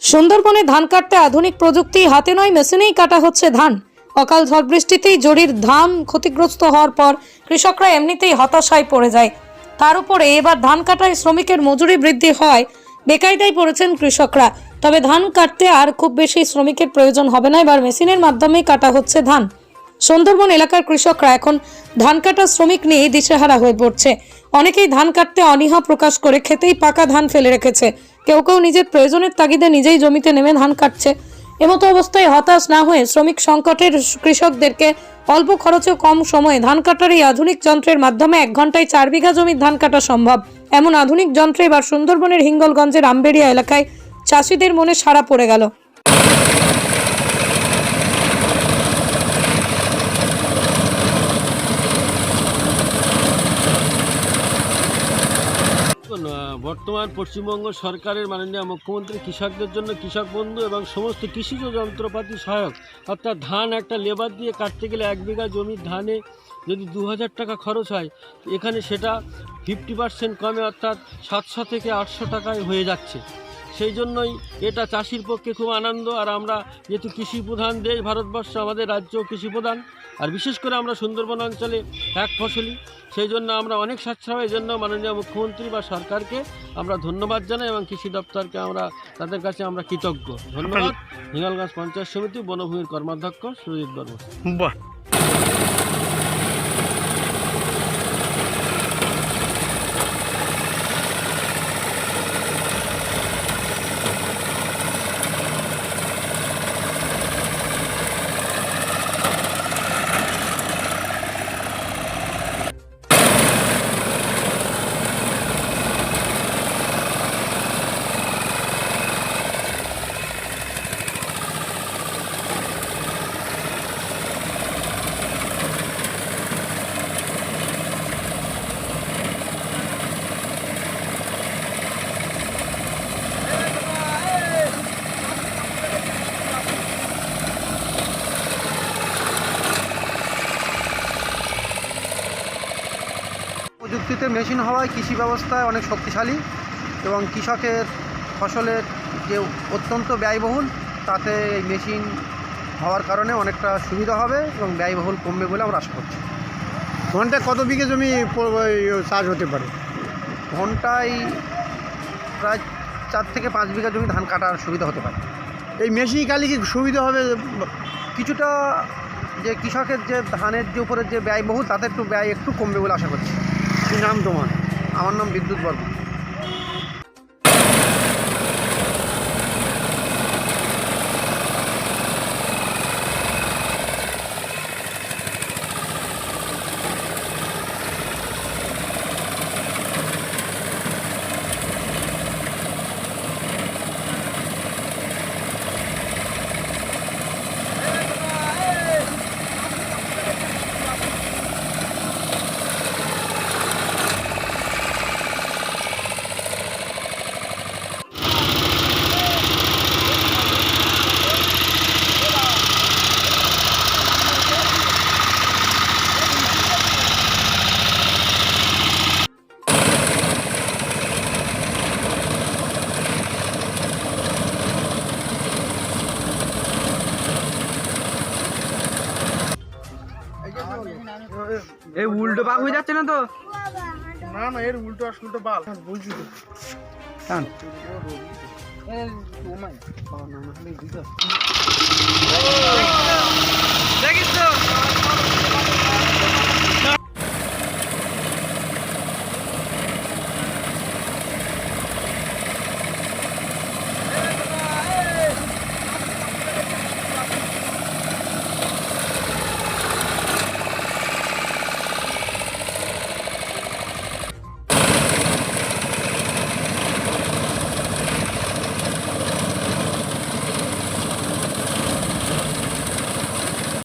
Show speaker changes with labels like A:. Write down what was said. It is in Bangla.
A: সুন্দরবনে ধান কাটতে আধুনিক প্রযুক্তি হাতে নয়, মেশিনেই কাটা হচ্ছে ধান। অকাল ঝড় বৃষ্টিতেই জরির ধান ক্ষতিগ্রস্ত হওয়ার পর কৃষকরা এমনিতেই হতাশায় পড়ে যায়। তার উপরে এবার ধান কাটায় শ্রমিকের মজুরি বৃদ্ধি হয় বেকায়দায় পড়েছেন কৃষকরা। তবে ধান কাটতে আর খুব বেশি শ্রমিকের প্রয়োজন হবে না, এবার মেশিনের মাধ্যমেই কাটা হচ্ছে ধান। সুন্দরবন এলাকার কৃষকরা এখন ধান কাটা শ্রমিক নিয়ে দিশেহারা হয়ে পড়ছে। অনেকেই ধান কাটতে অনীহা প্রকাশ করে খেতেই পাকা ধান ফেলে রেখেছে। কেউ কেউ নিজের প্রয়োজনের তাগিদে নিজেই জমিতে নেমে ধান কাটছে। এমতো অবস্থায় হতাশ না হয়ে শ্রমিক সংকটের কৃষকদেরকে অল্প খরচে কম সময়ে ধান কাটার এই আধুনিক যন্ত্রের মাধ্যমে এক ঘন্টায় চার বিঘা জমির ধান কাটা সম্ভব। এমন আধুনিক যন্ত্রে এবার সুন্দরবনের হিঙ্গলগঞ্জের আমবেড়িয়া এলাকায় চাষিদের মনে সাড়া পড়ে গেল।
B: বর্তমান পশ্চিমবঙ্গ সরকারের মাননীয় মুখ্যমন্ত্রী কৃষকদের জন্য কৃষক বন্ধু এবং সমস্ত কৃষিজ যন্ত্রপাতি সহায়ক। অর্থাৎ ধান একটা লেবার দিয়ে কাটতে গেলে এক বিঘা জমির ধানে যদি দু হাজার টাকা খরচ হয়, এখানে সেটা ফিফটি পার্সেন্ট কমে অর্থাৎ সাতশো থেকে আটশো টাকায় হয়ে যাচ্ছে। সেই জন্যই এটা চাষির পক্ষে খুব আনন্দ। আর আমরা যেহেতু কৃষি প্রধান দেশ, ভারতবর্ষ, আমাদের রাজ্য কৃষি প্রধান আর বিশেষ করে আমরা সুন্দরবন অঞ্চলে এক ফসলি, সেই জন্য আমরা অনেক সাশ্রয়ের জন্য মাননীয় মুখ্যমন্ত্রী বা সরকারকে আমরা ধন্যবাদ জানাই এবং কৃষি দপ্তরকে আমরা, তাদের কাছে আমরা কৃতজ্ঞ। ধন্যবাদ। হিঙ্গলগঞ্জ পঞ্চায়েত সমিতি, বনভূমির কর্মাধ্যক্ষ সুজিত বর্মা
C: প্রযুক্তিতে মেশিন হওয়ায় কৃষি ব্যবস্থায় অনেক শক্তিশালী এবং কৃষকের ফসলের যে অত্যন্ত ব্যয়বহুল তাতে এই মেশিন হওয়ার কারণে অনেকটা সুবিধা হবে এবং ব্যয়বহুল কমবে বলে আমরা আশা করছি।
D: ঘন্টায় কত বিঘে জমি চাষ হতে পারে?
C: ঘন্টায় প্রায় চার থেকে পাঁচ বিঘা জমি ধান কাটার সুবিধা হতে পারে।
D: এই মেশিন কালি কি সুবিধা হবে?
C: কিছুটা যে কৃষকের যে ধানের যে উপরে যে ব্যয়বহুল তাতে একটু ব্যয় একটু কমবে বলে আশা করছি।
D: কি নাম তোমার?
C: আমার নাম বিদ্যুৎ বর্মা
E: এই উল্টো বাঘ হয়ে যাচ্ছে না তো
D: না না এর উল্টো আর উল্টো বাল বলছি তো
E: টান
D: ও